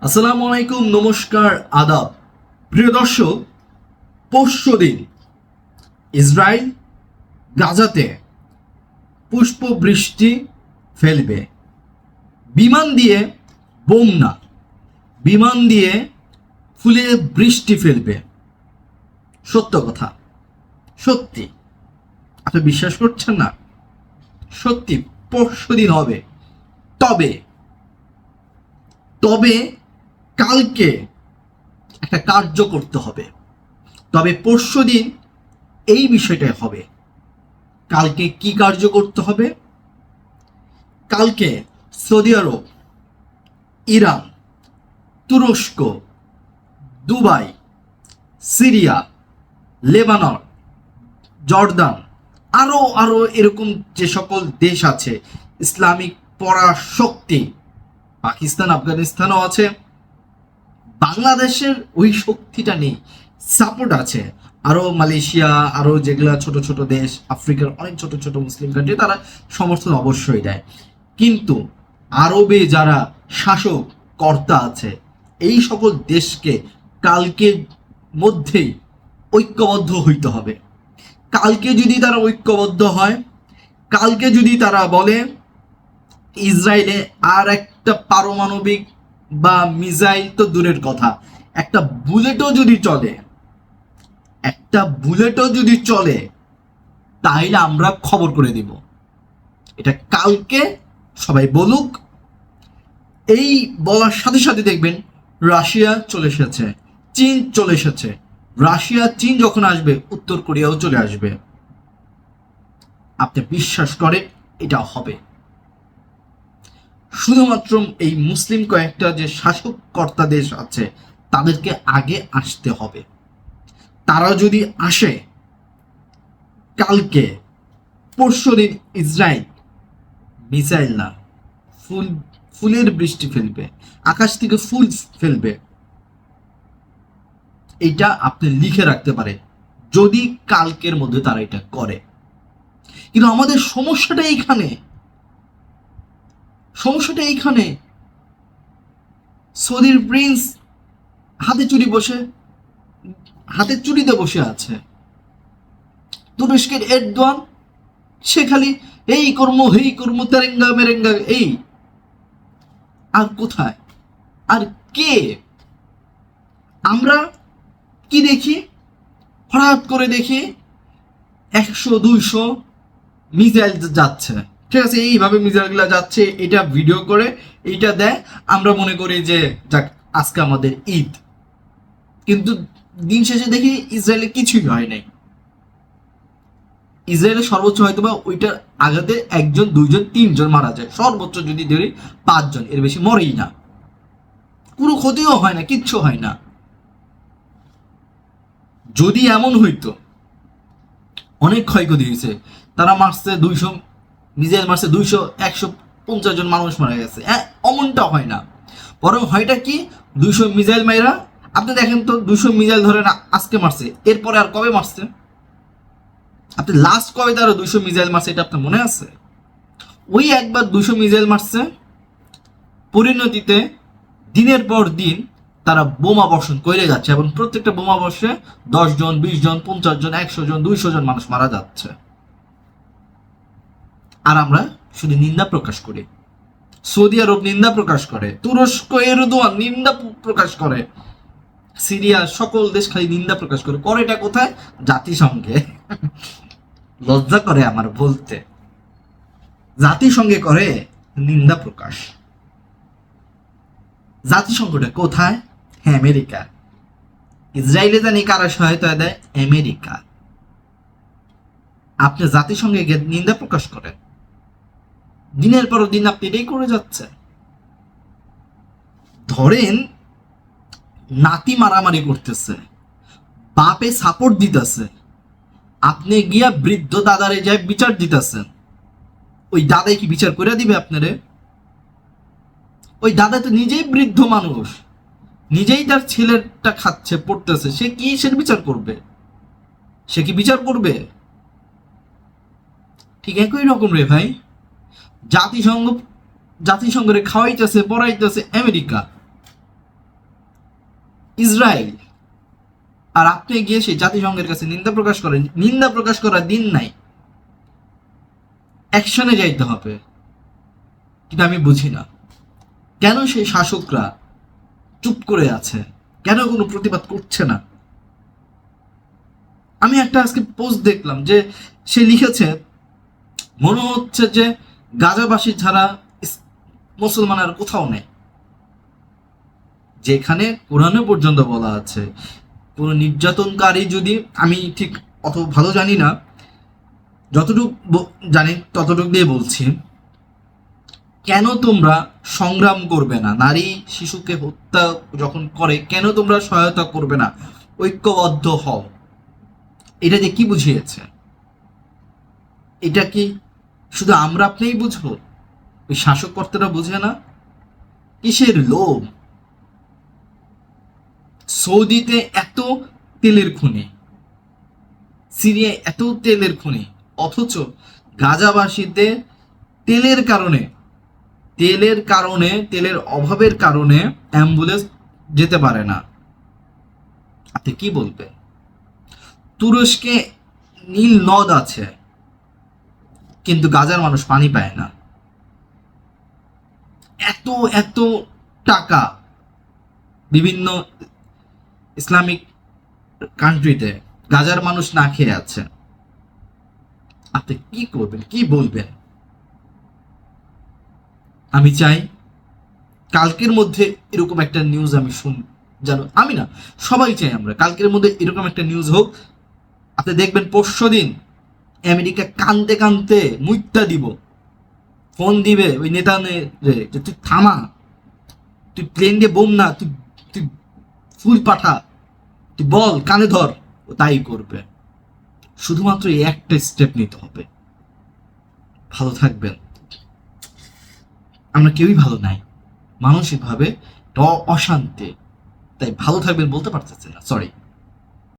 আসসালামু আলাইকুম, নমস্কার, আদাব। প্রিয় দর্শক পরশু দিন। ইসরায়েল গাজাতে পুষ্প বৃষ্টি ফেলবে। বিমান দিয়ে বোম না। বিমান দিয়ে ফুলে বৃষ্টি ফেলবে। সত্য কথা। সত্যি। আপনি বিশ্বাস করছেন না? সত্যি পরশু দিন হবে। তবে তবে কালকে একটা কার্য করতে হবে। তবে পরশু দিন এই বিষয়টাই হবে। কালকে কি কার্য করতে হবে? কালকে সৌদি আরব, ইরান, তুরস্ক, দুবাই, সিরিয়া, লেবানন, জর্দান আরও আরও এরকম যে সকল দেশ আছে, ইসলামিক পরাশক্তি, পাকিস্তান, আফগানিস্তানও আছে। বাংলাদেশের ওই শক্তিটা নেই। সাপোর্ট আছে। আরও মালয়েশিয়া আরও যেগুলা ছোট ছোট দেশ, আফ্রিকার অনেক ছোট ছোট মুসলিম কান্ট্রি তারা সমর্থন অবশ্যই দেয়। কিন্তু আরবে যারা শাসক, কর্তা আছে, এই সকল দেশকে কালকে মধ্যেই ঐক্যবদ্ধ হইতে হবে। কালকে যদি তারা ঐক্যবদ্ধ হয়, কালকে যদি তারা বলে, ইসরায়েলে আর একটা পারমাণবিক বা মিসাইল তো দূরের কথা। একটা বুলেটও যদি চলে, একটা বুলেটও যদি চলে তাহলে আমরা খবর করে দিব। এটা কালকে, সবাই বলুক। এই বলার সাথে সাথে দেখবেন রাশিয়া চলে এসেছে, চীন চলে এসেছে। রাশিয়া, চীন যখন আসবে, উত্তর কোরিয়াও চলে আসবে। আপনি বিশ্বাস করেন, এটা হবে। শুধুমাত্র এই মুসলিম কয়েকটা যে শাসক কর্তা দেশ আছে, তাদেরকে আগে আসতে হবে। তারা যদি আসে, কালকে, পরশু দিন ইসরায়েল মিসাইল না, ফুল, ফুলের বৃষ্টি ফেলবে, আকাশ থেকে ফুল ফেলবে। এটা আপনি লিখে রাখতে পারে যদি কালকের মধ্যে তারা এটা করে। কিন্তু আমাদের সমস্যাটা এইখানে সমস্যাটা এইখানে। সৌদির প্রিন্স হাতে চুরি বসে, হাতে চুরিতে বসে আছে। তুরস্কের এরদোয়ান, সে খালি, এই কর্ম হেই কর্ম, তেরেঙ্গা, মেরেঙ্গা, এই। আর কোথায়? আর কে? আমরা কি দেখি? হঠাৎ করে দেখি একশো দুইশো মিসাইল যাচ্ছে। ঠিক আছে, এইভাবে মিসাইলগুলো যাচ্ছে, এটা ভিডিও করে এটা দেয়। আমরা মনে করি যে, যাক, আজকে আমাদের ঈদ। কিন্তু দিন শেষে দেখি ইসরায়েলে কিছুই হয় নাই। ইসরায়েলের সর্বোচ্চ হয়তো বা ওইটার আঘাতে একজন, দুইজন, তিনজন মারা যায়। সর্বোচ্চ যদি ধরি, পাঁচজন, এর বেশি মরেই না। কোনো ক্ষতিও হয় না, কিচ্ছু হয় না। যদি এমন হইতো, অনেক ক্ষয়ক্ষতি হয়েছে তারা মারছে দুইশো মিজাইল মারছে দুইশো, একশো পঞ্চাশ জন মানুষ মারা গেছে। হ্যাঁ অমনটা হয় না। বরং হয়টা কি? দুইশো মিজাইল মাইরা, আপনি দেখেন তো, দুইশো মিজাইল ধরে না, আজকে মারছে। এরপরে আর কবে মারছে? আপনি লাস্ট কবে তারা দুইশো মিজাইল মারছে, এটা আপনার মনে আছে? ওই একবার দুইশো মিজাইল মারছে, পরিণতিতে দিনের পর দিন তারা বোমা বর্ষণ করে যাচ্ছে এবং প্রত্যেকটা বোমা বর্ষে দশ জন, বিশ জন, পঞ্চাশ জন, একশো জন, দুইশো জন মানুষ মারা যাচ্ছে। আর আমরা শুধু নিন্দা প্রকাশ করি। সৌদি আরব নিন্দা প্রকাশ করে, তুরস্ক, এরদোয়ান নিন্দা প্রকাশ করে, সিরিয়া সকল দেশ খালি নিন্দা প্রকাশ করে। করে এটা কোথায়? জাতিসংঘে। লজ্জা করে আমার বলতে। জাতিসংঘে করে, নিন্দা প্রকাশ। জাতিসংঘটা কোথায়? হ্যাঁ আমেরিকা। ইসরায়েলে জানি কারা সহায়তা দেয়? আমেরিকা। আপনি জাতিসংঘে নিন্দা প্রকাশ করেন। দিনের পর দিন আপনি করে যাচ্ছে ধরেন, নাতি মারামারি করতেছে, বাপে সাপোর্ট দিতেছে, আপনি গিয়া বৃদ্ধ দাদারে যায় বিচার দিতেছেন। ওই দাদাই কি বিচার করে দিবে আপনারে? ওই দাদা তো নিজেই বৃদ্ধ মানুষ, নিজেই তার ছেলেটা খাচ্ছে, পড়তেছে, সে কি সে বিচার করবে? সে কি বিচার করবে? ঠিক একই রকম রে ভাই। জাতিসংঘ, জাতিসংঘরে খাওয়াইতেছে, পড়াইতেছে আমেরিকা। ইসরায়েল। আর আপনি গিয়ে সেই জাতিসংঘের কাছে নিন্দা প্রকাশ করেন, নিন্দা প্রকাশ করার দিন নাই। অ্যাকশনে যাইতে হবে। কিন্তু আমি বুঝি না। কেন সেই শাসকরা চুপ করে আছে? কেন কোনো প্রতিবাদ করছে না? আমি একটা আজকে পোস্ট দেখলাম যে সে লিখেছে, মনে হচ্ছে যে গাজাবাসী ছাড়া মুসলমান আর কোথাও নেই। যেখানে কোরআনে পর্যন্ত বলা আছে, কোনো নির্যাতনকারী যদি, আমি ঠিক অত ভালো জানি না, যতটুকু জানি, ততটুকু দিয়ে বলছি, কেন তোমরা সংগ্রাম করবে না? নারী শিশুকে হত্যা যখন করে, কেন তোমরা সহায়তা করবে না? ঐক্যবদ্ধ হও। এটা যে কি বুঝিয়েছে? এটা কি শুধু আমরা আপনিই বুঝব? ওই শাসককর্তারা বুঝে না? কিসের লোভ? সৌদিতে এত তেলের খনি, সিরিয়ায় এত তেলের খনি, অথচ গাজাবাসীতে তেলের কারণে তেলের কারণে, তেলের অভাবের কারণে অ্যাম্বুলেন্স যেতে পারে না। আপনি কি বলবেন? তুরস্কে নীল নদ আছে। কিন্তু গাজার মানুষ পানি পায় না। এত এত টাকা বিভিন্ন ইসলামিক কান্ট্রিতে গাজার মানুষ না খেয়ে আছে আপনি কি করবেন, কি বলবেন? আমি চাই কালকের মধ্যে এরকম একটা নিউজ আমি শুন জানো আমি না, সবাই চাই আমরা, কালকের মধ্যে এরকম একটা নিউজ হোক। আপনি দেখবেন পরশু দিন আমেরিকা কানতে কানতে মুইতা দিব। ফোন দিবে ওই নেতা নে- রে তুই থামা। তুই প্লেন দিয়ে বোম না, তুই তুই ফুল পাঠা। তুই বল, কানে ধর। ও তাই করবে। শুধুমাত্র এই একটা স্টেপ নিতে হবে। ভালো থাকবেন। আমরা কেউই ভালো নাই। মানসিকভাবে অশান্তি। তাই ভালো থাকবেন বলতে পারতেছি না। সরি